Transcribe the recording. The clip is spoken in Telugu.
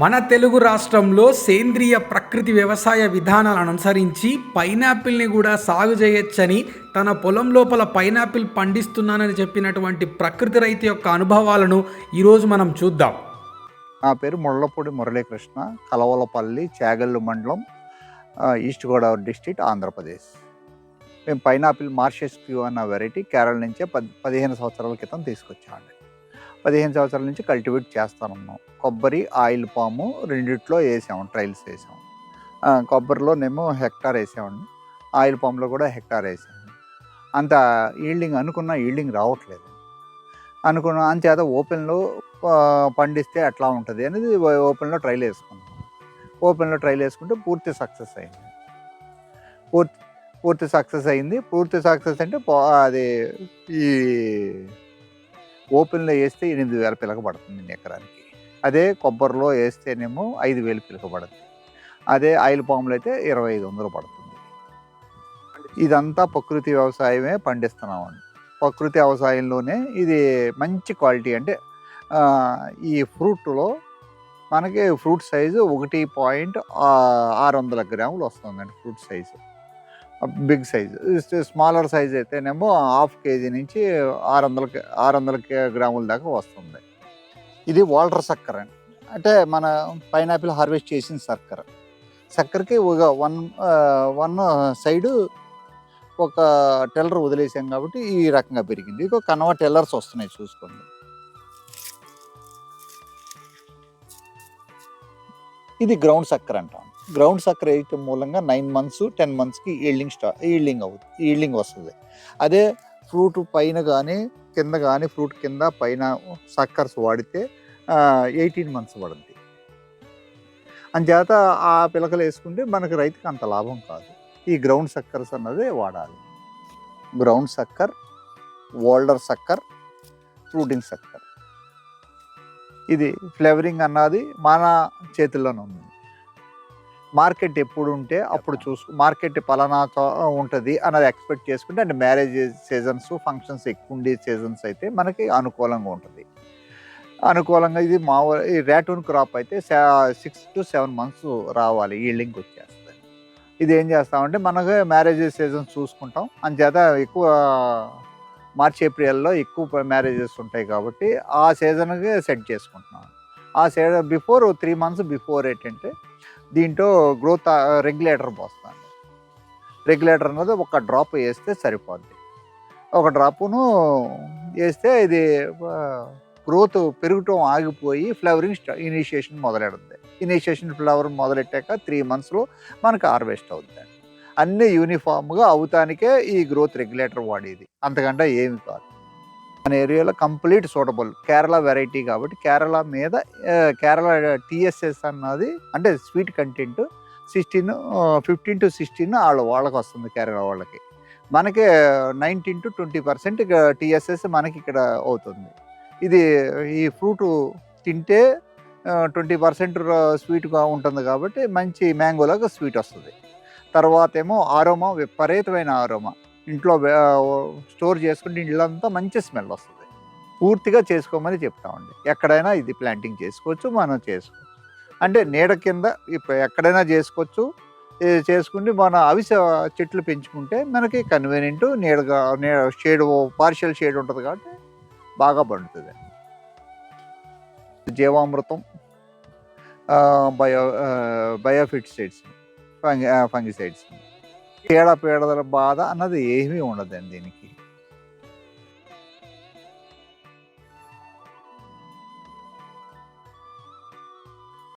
మన తెలుగు రాష్ట్రంలో సేంద్రియ ప్రకృతి వ్యవసాయ విధానాలను అనుసరించి పైనాపిల్ని కూడా సాగు చేయొచ్చని తన పొలం లోపల పైనాపిల్ పండిస్తున్నానని చెప్పినటువంటి ప్రకృతి రైతు యొక్క అనుభవాలను ఈరోజు మనం చూద్దాం. నా పేరు ముళ్ళపూడి మురళీకృష్ణ కలవలపల్లి చాగల్లు మండలం ఈస్ట్ గోదావరి డిస్ట్రిక్ట్ ఆంధ్రప్రదేశ్. మేము పైనాపిల్ మార్షెస్ క్యూ అన్న వెరైటీ కేరళ నుంచే పది పదిహేను సంవత్సరాల క్రితం తీసుకొచ్చామండి పదిహేను సంవత్సరాల నుంచి కల్టివేట్ చేస్తానున్నాం. కొబ్బరి ఆయిల్ పాము రెండిట్లో వేసాము ట్రయల్స్ వేసాము కొబ్బరిలోనేమో హెక్టార్ వేసామండి. ఆయిల్ పాములో కూడా హెక్టార్ వేసాము అంత ఈల్డింగ్ అనుకున్న ఈల్డింగ్ రావట్లేదు. అనుకున్న అంచేత ఓపెన్లో పండిస్తే ఎట్లా ఉంటుంది అనేది ఓపెన్లో ట్రైల్ వేసుకున్నాం. ఓపెన్లో ట్రైల్ వేసుకుంటే పూర్తి సక్సెస్ అయింది. పూర్తి పూర్తి సక్సెస్ అయింది. పూర్తి సక్సెస్ అంటే అది ఈ ఓపెన్లో వేస్తే ఎనిమిది వేల పిలక పడుతుంది ఎకరానికి. అదే కొబ్బరిలో వేస్తేనేమో ఐదు వేలు పిలక పడుతుంది అదే ఆయిల్ పాములు అయితే ఇరవై ఐదు వందలు పడుతుంది. ఇదంతా ప్రకృతి వ్యవసాయమే పండిస్తున్నామండి. ప్రకృతి వ్యవసాయంలోనే ఇది మంచి క్వాలిటీ అంటే ఈ ఫ్రూట్లో మనకి ఫ్రూట్ సైజు ఒకటి పాయింట్ ఆరు వందల గ్రాములు వస్తుందండి fruit size. Big size. Smaller size అయితేనేమో హాఫ్ కేజీ నుంచి ఆరు వందల ఆరు వందల గ్రాముల దాకా వస్తుంది. ఇది వాల్టర్ చక్కెర అంటే మన పైనాపిల్ హార్వెస్ట్ చేసిన చక్కెర చక్కెరకి ఒక వన్ వన్ సైడు ఒక టెల్లర్ వదిలేసాం కాబట్టి ఈ రకంగా పెరిగింది. ఇక కనవ టెల్లర్స్ వస్తున్నాయి చూసుకోండి. ఇది గ్రౌండ్ చక్కెర అంటాం. గ్రౌండ్ సక్కర్ వేయటం మూలంగా నైన్ మంత్స్ టెన్ మంత్స్కి ఈల్డింగ్ స్టా ఈల్డింగ్ అవుతుంది ఈల్డింగ్ వస్తుంది. అదే ఫ్రూట్ పైన కానీ కింద కానీ ఫ్రూట్ కింద పైన సక్కర్స్ వాడితే ఎయిటీన్ మంత్స్ పడుతుంది అంచేత ఆ పిలకలు వేసుకుంటే మనకు రైతుకి అంత లాభం కాదు. ఈ గ్రౌండ్ సక్కర్స్ అన్నదే వాడాలి. Ground sucker older sucker fruiting sucker ఇది ఫ్లేవరింగ్ అన్నది మన చేతుల్లోనే ఉంది. మార్కెట్ ఎప్పుడు ఉంటే అప్పుడు చూసు మార్కెట్ పలానా ఉంటుంది అన్నది ఎక్స్పెక్ట్ చేసుకుంటే అంటే మ్యారేజ్ సీజన్స్ ఫంక్షన్స్ ఎక్కువ ఉండే సీజన్స్ అయితే మనకి అనుకూలంగా ఉంటుంది. అనుకూలంగా ఇది మా ఈ రేటూన్ క్రాప్ అయితే సిక్స్ టు సెవెన్ మంత్స్ రావాలి ఈల్డింగ్ వచ్చేస్తుంది ఇది ఏం చేస్తామంటే మనకు మ్యారేజ్ సీజన్ చూసుకుంటాం. అంచేత ఎక్కువ మార్చి ఏప్రిల్లో ఎక్కువ మ్యారేజెస్ ఉంటాయి కాబట్టి ఆ సీజన్కి సెట్ చేసుకుంటున్నాను ఆ season before three months before ఏంటంటే దీంట్లో గ్రోత్ రెగ్యులేటర్ పోస్తాను. రెగ్యులేటర్ అన్నది ఒక డ్రాప్ వేస్తే సరిపోద్ది. ఒక డ్రాప్ను వేస్తే ఇది గ్రోత్ పెరగటం ఆగిపోయి ఫ్లవరింగ్ స్టా ఇనిషియేషన్ మొదలెడుతుంది ఇనిషియేషన్ ఫ్లవర్ మొదలెట్టాక త్రీ మంత్స్లో మనకు హార్వెస్ట్ అవుతుంది అన్నీ యూనిఫామ్గా అవుతానికే ఈ గ్రోత్ రెగ్యులేటర్ వాడేది. అంతకంటే ఏమి కాదు. మన ఏరియాలో కంప్లీట్ సూటబుల్ కేరళ వెరైటీ కాబట్టి కేరళ మీద కేరళ టీఎస్ఎస్ అన్నది అంటే sweet content sixteen fifteen to sixteen వాళ్ళ వాళ్ళకి వస్తుంది కేరళ వాళ్ళకి. మనకి nineteen to twenty percent TSS మనకి ఇక్కడ అవుతుంది. ఇది ఈ ఫ్రూట్ తింటే ట్వంటీ పర్సెంట్ స్వీట్గా ఉంటుంది కాబట్టి మంచి మ్యాంగోలాగా స్వీట్ వస్తుంది. తర్వాత ఏమో ఆరోమా విపరీతమైన ఆరోమా ఇంట్లో స్టోర్ చేసుకుంటే ఇళ్ళంతా మంచి స్మెల్ వస్తుంది. పూర్తిగా చేసుకోమని చెప్తామండి. ఎక్కడైనా ఇది ప్లాంటింగ్ చేసుకోవచ్చు మనం చేసుకోవచ్చు. అంటే నీడ కింద ఇప్పుడు ఎక్కడైనా చేసుకోవచ్చు. చేసుకుని మన అవిస చెట్లు పెంచుకుంటే మనకి కన్వీనియంట్ నీడగా నీడ షేడ్ పార్షియల్ షేడ్ ఉంటుంది కాబట్టి బాగా పండుతుంది. జీవామృతం బయో బయోఫిట్సైడ్స్ ఫంగి ఫంగిసైడ్స్. చీడ పేడదల బాధ అన్నది ఏమీ ఉండదండి దీనికి.